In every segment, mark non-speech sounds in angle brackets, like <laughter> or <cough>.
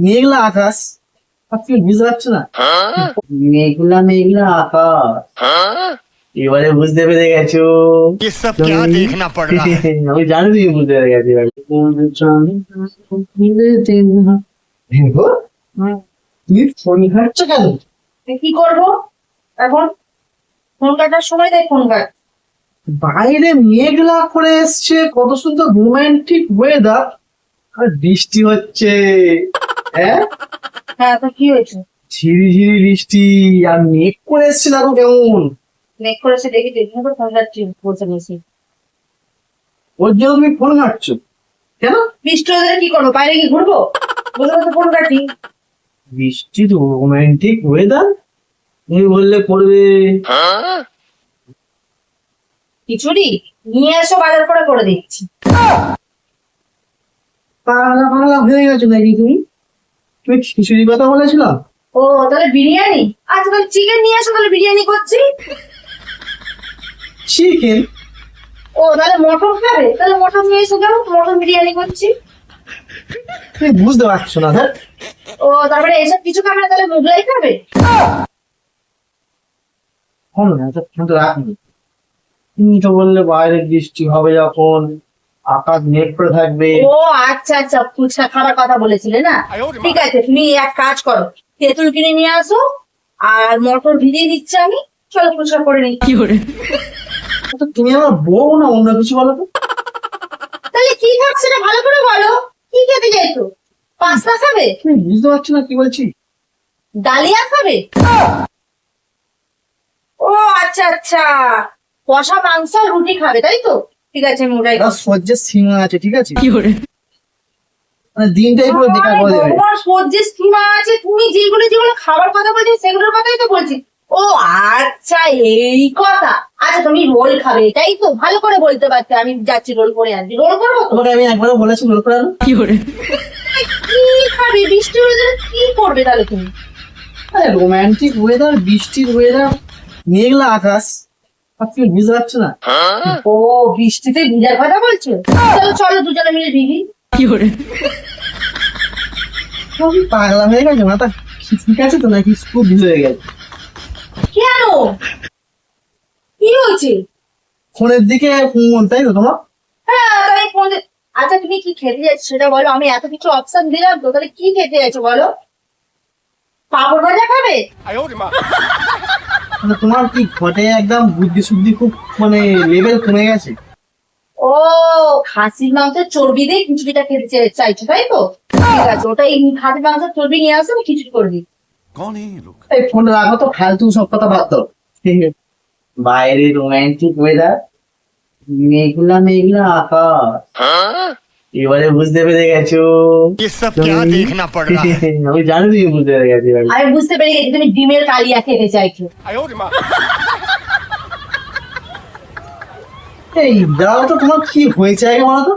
মেঘলা আকাশ। বুঝতে পারছ না? হ্যাঁ? মেঘলা মেঘলা আকাশ। হ্যাঁ? এবারে বুঝতে পেরে <laughs> আমি বুঝতে ফোন কেন? কি করব? এখন বাইরে মেঘলা করে এসছে। কত সুন্দর রোমান্টিক ওয়েদার আর বৃষ্টি হচ্ছে। হ্যাঁ? হ্যাঁ তো কি হয়েছে? ঝিরি ঝিরি বৃষ্টি আর মেঘ করে এসছে দেখো কেমন? মেক করেছে দেখি দেখি তো ফোন কাটছি বলছে বেশি ওর জন্য তুমি ফোন ঘাটছো? কেন? বৃষ্টি হলে কি করব? বাইরে কি ঘুরবো? বসে বসে ফোন কাটি বৃষ্টি তো রোমান্টিক ওয়েদার তুমি বললে করবে খিচুড়ি? নিয়ে এসো বাজার করে করে দিচ্ছি পাগলা পাগলা হয়ে গেছো নাকি তুমি? তুমি খিচুড়ি কথা বলেছিলাম ও তাহলে বিরিয়ানি? আচ্ছা তাহলে চিকেন নিয়ে এসো তাহলে বিরিয়ানি করছি। চিকেন ও তাহলে মটন খাবে? তাহলে মটন নিয়ে এসো কেন? মটন বিরিয়ানি করছি। তুমি বুঝতে পারছ না হ্যাঁ ও তারপরে এসব কিছু খাবে না তাহলে মুগলাই খাবে? শোনো না এটা ফোনটা রাখনি। তুমি তো বললে বাইরে বৃষ্টি হবে যখন। আকাশ করে থাকবে। ও আচ্ছা আচ্ছা ফুচকা খাবার কথা বলেছিলে না? ঠিক আছে তুমি এক কাজ করো তেঁতুল কিনে নিয়ে আসো আর মটর ভিজিয়ে দিচ্ছি আমি চলো ফুচকা করে নিই। তো তুমি আমার বউ না অন্য কিছু বলো তো। তাহলে কি খাবে সেটা ভালো করে বলো? কি খেতে চাইছো? পাস্তা খাবে? তুমি বুঝতে পারছ না কি বলছি। ডালিয়া খাবে? ও আচ্ছা আচ্ছা। কষা মাংস রুটি খাবে তাই তো? ঠিক আছে সহ্যের সীমা আছে ঠিক আছে? মানে দিনটাই পুরো বেকার করে দেবে। তোমার সহ্যের সীমা আছে তুমি যেগুলো যেগুলো খাবার কথা বলছো সেগুলোর কথাই তো বলছি। ও আচ্ছা এই কথা। আচ্ছা তুমি রোল খাবে তাই তো? ভালো করে বলতে পারতে আমি যাচ্ছি রোল করে আনছি রোল করব তোমাকে আমি একবারও বলেছি রোল করে আনো? কি খাবে? বৃষ্টি হলে কি করবে তাহলে তুমি? আরে রোমান্টিক ওয়েদার বৃষ্টির ওয়েদার মেঘলা আকাশ। না। ও বৃষ্টিতে ভিজার কথা বলছো। চলো চলো দুজনে মিলে ভিজি তুমি পাগলা হয়ে গেছে মাথা। ঠিক আছে তো নাকি? খুব ভিজে হয়ে গেছে। কেন? কি হয়েছে ফোনের দিকে মন তাই তো তোমার? হ্যাঁ ফোন আচ্ছা তুমি কি খেতে যাচ্ছ সেটা বলো আমি এত কিছু অপশন দিলাম তো তাহলে কি খেতে যাচ্ছ বলো? পাপড় ভাজা খাবে? মানে তোমার কি ঘটে একদম বুদ্ধি শুদ্ধি খুব মানে লেভেল কমে গেছে? ও খাসির মাংসের চর্বি দিয়ে খিচুড়িটা খেতে চাইছো তাই তো? ঠিক আছে ওটা এই খাসির মাংসের চর্বি নিয়ে আসো আমি খিচুড়ি করবি এই ফোনটা রাখো তো ফালতু সব কথা বাদ দাও। বাইরে রোম্যান্টিক ওয়েদার মেঘলা মেঘলা আকাশ। হ্যাঁ? এবারে বুঝতে পেরে গেছো। <laughs> আমি জানি তুমি বুঝতে পেরে গেছি আমি বুঝতে পেরে গেছি তুমি ডিমের কালিয়া খেতে চাইছো। কি হয়েছে আগে বলো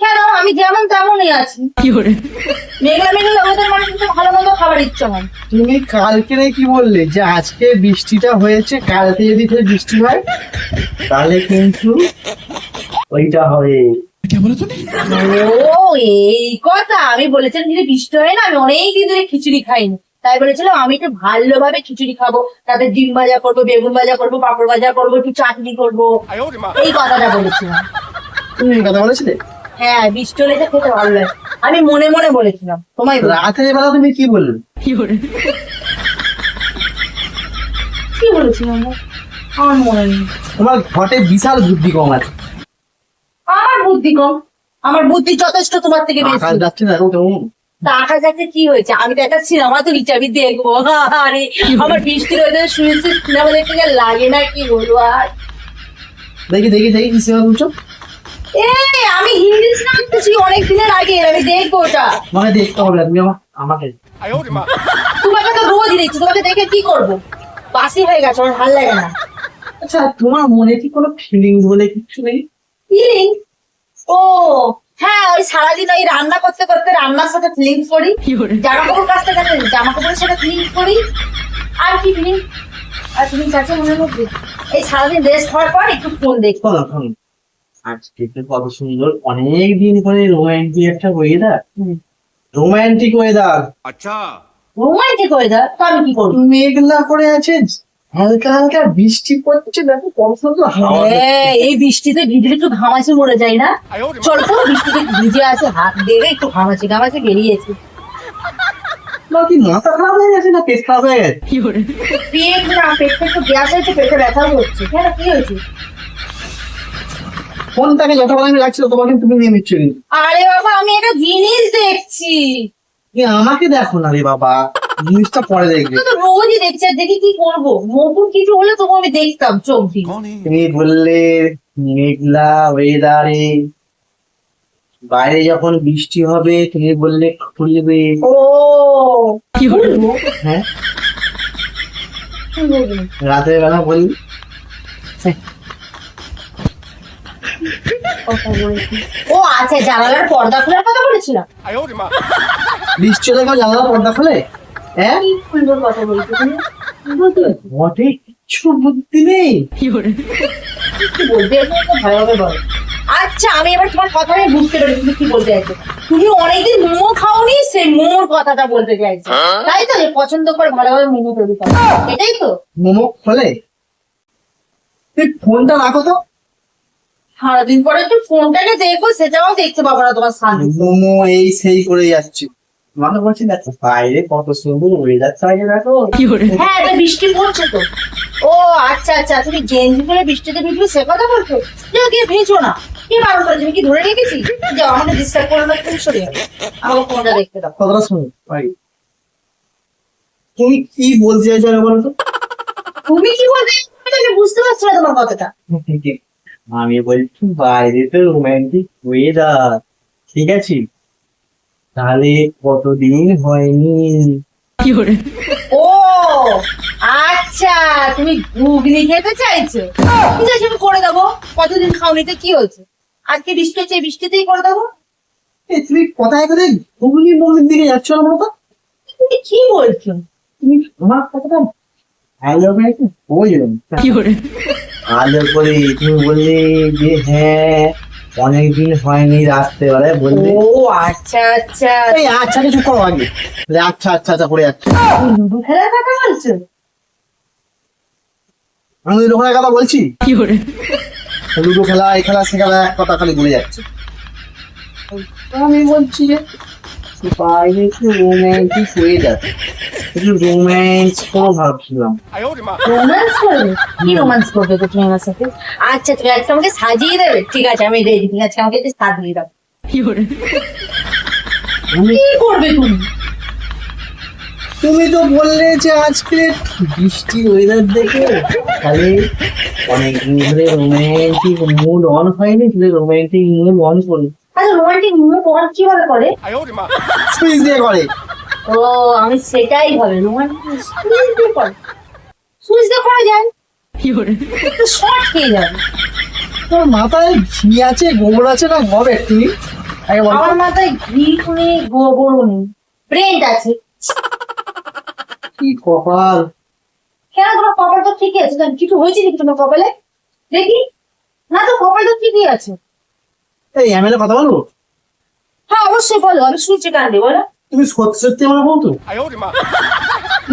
কেন আমি যেমন তেমনই আছি। কি করে? মেঘলা ভালো মন্দ খাবার ইচ্ছে হয়। তুমি কালকে কি বললে যে আজকে বৃষ্টিটা হয়েছে কালকে যদি ফের বৃষ্টি হয় তাহলে কিন্তু ওইটা হবে। ও এই কথা। আমি বলেছিলাম যদি বৃষ্টি হয় না আমি অনেক দিন ধরে খিচুড়ি খাইনি। তাই বলেছিলাম আমি একটু ভালোভাবে খিচুড়ি খাব। তাতে ডিম ভাজা করব বেগুন ভাজা করব পাপড় ভাজা করব একটু চাটনি করব। এই কথাটা বলেছিলাম। তুমি এই কথা বলেছিলে? হ্যাঁ বৃষ্টি হলে খেতে ভালো লাগে। আমি মনে মনে বলেছিলাম তোমায় রাতের বেলা তুমি কি বললে? কি বলেছিলাম? আমার মনে নেই। তোমার ঘটে বিশাল বুদ্ধি কম আছে। বুদ্ধি কম। আমার বুদ্ধি যথেষ্ট তোমার থেকে বেশি। যাচ্ছে না টাকা যাচ্ছে কি হয়েছে? আমি তো একটা সিনেমা তো আমি দেখব আরে আমার ওদের শুয়ে শুয়ে সিনেমা দেখতে গেলে লাগে না কি বলব আর? দেখি দেখি দেখি কি সিনেমা বলছো? এ আমি হিন্দি সিনেমা দেখতেছি অনেক দিনের আগে আমি দেখব ওটা। আমাকে দেখতে হবে তুমি আমাকে তোমাকে তো রোজ দেখছি তোমাকে দেখে কি করব? বাসি হয়ে গেছে আমার ভালো লাগে না। আচ্ছা তোমার মনে কি কোনো ফিলিংস বলে কিছু নেই? ফিলিং ও হ্যাঁ ওই সারাদিন ওই রান্না করতে করতে রান্নার সাথে ফিলিংস করি। জামা কাপড় কাছতে কাছে জামা কাপড়ের সাথে ফিলিংস করি। আর কি ফিলিংস আর তুমি চাচা মনে মধ্যে? এই সারাদিন রেস্ট হওয়ার পর একটু ফোন দেখব দেখো আজকে কত সুন্দর অনেক দিন পরে রোমান্টিক একটা ওয়েদার রোমান্টিক ওয়েদার আচ্ছা। রোমান্টিক ওয়েদার তো আমি কি করব? মেঘলা করে আছেন। হালকা হালকা বৃষ্টি পড়ছে দেখো কত সুন্দর হাওয়া হ্যাঁ, এই বৃষ্টিতে ভিজলে একটু ঘামাচি মরে যায় না? চল তো বৃষ্টিতে ভিজে আছে হাত দেবে একটু ঘামাচি ঘামাচি বেরিয়েছে। কি মাথা খারাপ হয়ে গেছে না পেট খারাপ হয়ে গেছে? পেট না পেটটা একটু গ্যাস হয়েছে পেটে ব্যথা হচ্ছে কেন কি হয়েছে? ফোনটাকে যতক্ষণ আমি রাখছিল তোমাকে তুমি নিয়ে নিচ্ছ আরে বাবা আমি একটা জিনিস দেখছি। আমাকে দেখো না রে বাবা। নিউজটা পরে দেখবে। রোজই দেখছি আর দেখি কি করব। মকুর কিছু হলে তোমাকে আমি দেখতাম চোখ তুমি বললে মেঘলা ওয়েদারে বাইরে যখন বৃষ্টি হবে তুমি বললে খুলবে ও! কি হলো? হ্যাঁ? রাতের বেলা বলি হ্যাঁ। ও আচ্ছা জানালার পর্দা খোলার কথা বলেছিলাম। বৃষ্টি জানালার পর্দা খোলে? হ্যাঁ সুন্দর কথা বলছো কিচ্ছু বুদ্ধি নেই। কি বলতে চাইছো ভালোভাবে বলো আচ্ছা আমি এবার তোমার কথা আমি বুঝতে পারি তুমি কি বলতে চাইছো? তুমি অনেকদিন মোমো খাওনি সেই মোমোর কথাটা বলতে চাইছো। তাই তো পছন্দ করে ভালোভাবে মোমো তৈরি করো। এটাই তো। মোমো খোলে? তুই ফোনটা রাখো তো। সারাদিন পরে একটু ফোনটাকে দেখো সেটাও দেখতে পাবো না তোমার সামনে মোমো এই সেই করে যাচ্ছি মানে বলছি দেখো বাইরে কত সুন্দর ওয়েদারটা আগে দেখো। হ্যাঁ এটা বৃষ্টি পড়ছে তো। ও আচ্ছা আচ্ছা তুমি গেঞ্জি পরে বৃষ্টিতে ভিজবে সে কথা বলছো? গিয়ে ভেজো না। কি বারণ করে তুমি কি ধরে রেখেছি? যাও আমাকে ডিস্টার্ব করো না তুমি সরে যাও। আমাকে ফোনটা দেখতে দাও। শুনো ভাই। তুমি কি বলতে চাইছো বলো তো? তুমি কি বলতে আমি বুঝতে পারছি না তোমার কথাটা। আমি বলছি বাইরে তো রোমান্টিক ওয়েদার ঠিক আছে? তাহলে কতদিন হয়নি? ও আচ্ছা তুমি ঘুগনি খেতে চাইছো? ঠিক আছে আমি করে দেবো। কতদিন খাওনিতে কি হয়েছে? আজকে বৃষ্টি হচ্ছে বৃষ্টিতেই করে দেবো? তুমি কোথায় কোথায় ঘুগনি মুগলির দিকে যাচ্ছ না বলো তো? তুমি কি বলছো? তুমি আমার কথাটা ভালো করে বোঝুন করে তুমি বললে যে হ্যাঁ অনেকদিন হয়নি রাত্রেবেলায় বললে? ও আচ্ছা আচ্ছা। এই আচ্ছা কিছু করো আগে। আচ্ছা আচ্ছা আচ্ছা করে যাচ্ছে। লুডো খেলার কথা বলছো? আমি ওখানে কথা বলছি? লুডো খেলা এই খেলা সে খেলা এক কথা খালি বলে যাচ্ছে। আমি বলছি যে বাইরে একটু রোম্যান্টিক হয়ে যাচ্ছে। একটু রোম্যান্স কোনো ভাবছিলাম রোমান্স করবে কি রোমান্স করবে তো তুমি আমার সাথে আচ্ছা তুমি আজকে আমাকে সাজিয়ে দেবে ঠিক আছে আমি রেডি ঠিক আছে আমাকে একটু সাজিয়ে দাও আমি কি করবে তুমি তুমি তো বললে যে আজকে বৃষ্টি ওয়েদার দেখে তাহলে অনেকদিন ধরে রোম্যান্টিক মুড অন হয়নি তাহলে রোম্যান্টিক মুড অন করল আচ্ছা রোমান্টিক মুভ অন কীভাবে করে সুইচ দিয়ে করে ও আমি সেটাই সুইচ দিয়ে সুইচ দিয়ে যায়। শর্ট খেয়ে যাবে তোর মাথায় ঘি আছে গোবর আছে না হবে বলো। আমার মাথায় ঘি নেই গোবর নেই। আছে। কি কপাল? কেন তোমার কপাল তো ঠিকই আছে? জান কিছু হয়েছে নাকি তোমার কপালে? দেখি। না তো কপাল তো ঠিকই আছে। এই এমএলএ কথা বলব? হ্যাঁ অবশ্যই বলো। আমি শুনছি কান বলো। তুমি সত্যি সত্যি আমার বলতো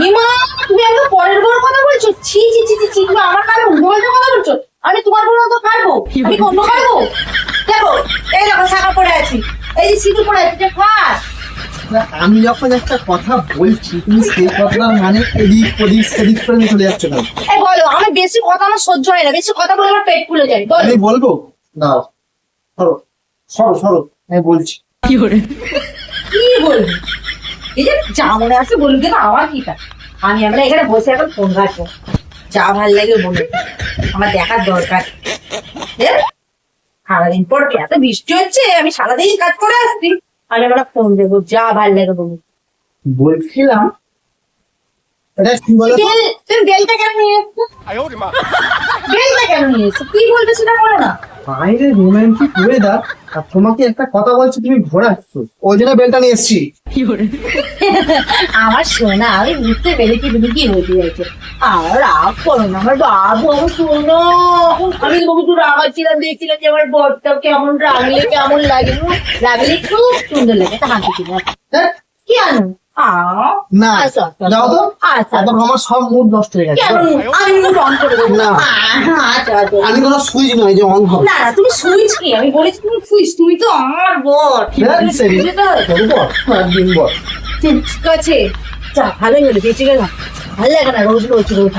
নিমা তুমি একদম পরের বড় কথা বলছো? ছি ছি ছি ছি তুমি আমার কানে উল্টো কথা বলছো? আমি তোমার বড় তো কাটবো আমি অন্য কাটবো দেখো এই দেখো শাখা পড়ে আছি। এই যে সিঁদুর পড়ে আছে এটা কার? আমি যখন একটা কথা বলছি তুমি সেই কথা মানে এদিক ওদিক সেদিক করে চলে যাচ্ছ না এই বলো আমি বেশি কথা আমার সহ্য হয় না। বেশি কথা বলে আমার পেট ফুলে যায়। আমি বলব? দাও সরো সরো সরো আমি বলছি। কি বলবি? এই যে যা মনে আছে বলবি কিন্তু আমার কি আমি আমরা এখানে বসে এখন ফোন ঘাটবো। যা ভালো লাগে বলে আমার দেখার দরকার। সারাদিন পর এত বৃষ্টি হচ্ছে? আমি সারাদিন কাজ করে আসছি। আমি আমরা ফোন দেবো যা ভালো লাগে বলবি। বলছিলাম। কি বেলটা কেন নিয়ে এসছো বেলটা কেন নিয়ে এসছো কি বলবে সেটা বলো না। বাইরে রোমান্টিক ওয়েদার আর তোমাকে একটা কথা বলছি, তুমি ঘোরাচ্ছ ওই জন্য বেলটা নিয়ে এসছি। আমার শোনা আমি বুঝতে পেরেছি তুমি কি হতে যাচ্ছে আর রাগ করো না, আমার বাবু, শোনো। আমি তোমাকে একটু রাগাচ্ছিলাম, দেখছিলাম যে আমার বরটা কেমন রাগলে কেমন লাগে। রাগলে খুব সুন্দর লাগে তা হাসি হ্যাঁ? কি আনো না আচ্ছা, আচ্ছা। যাও তো। আচ্ছা এখন আমার সব মুড নষ্ট হয়ে গেছে। আমি কোনো সুইচ নয় যে অন হবে। না না তুমি সুইচ কি? আমি বলেছি তুমি সুইচ তুমি তো আমার ঠিক আছে। যা ভালোই হলো বেঁচে গেলাম। ভালো লাগে না রোজ রোজ রোজ।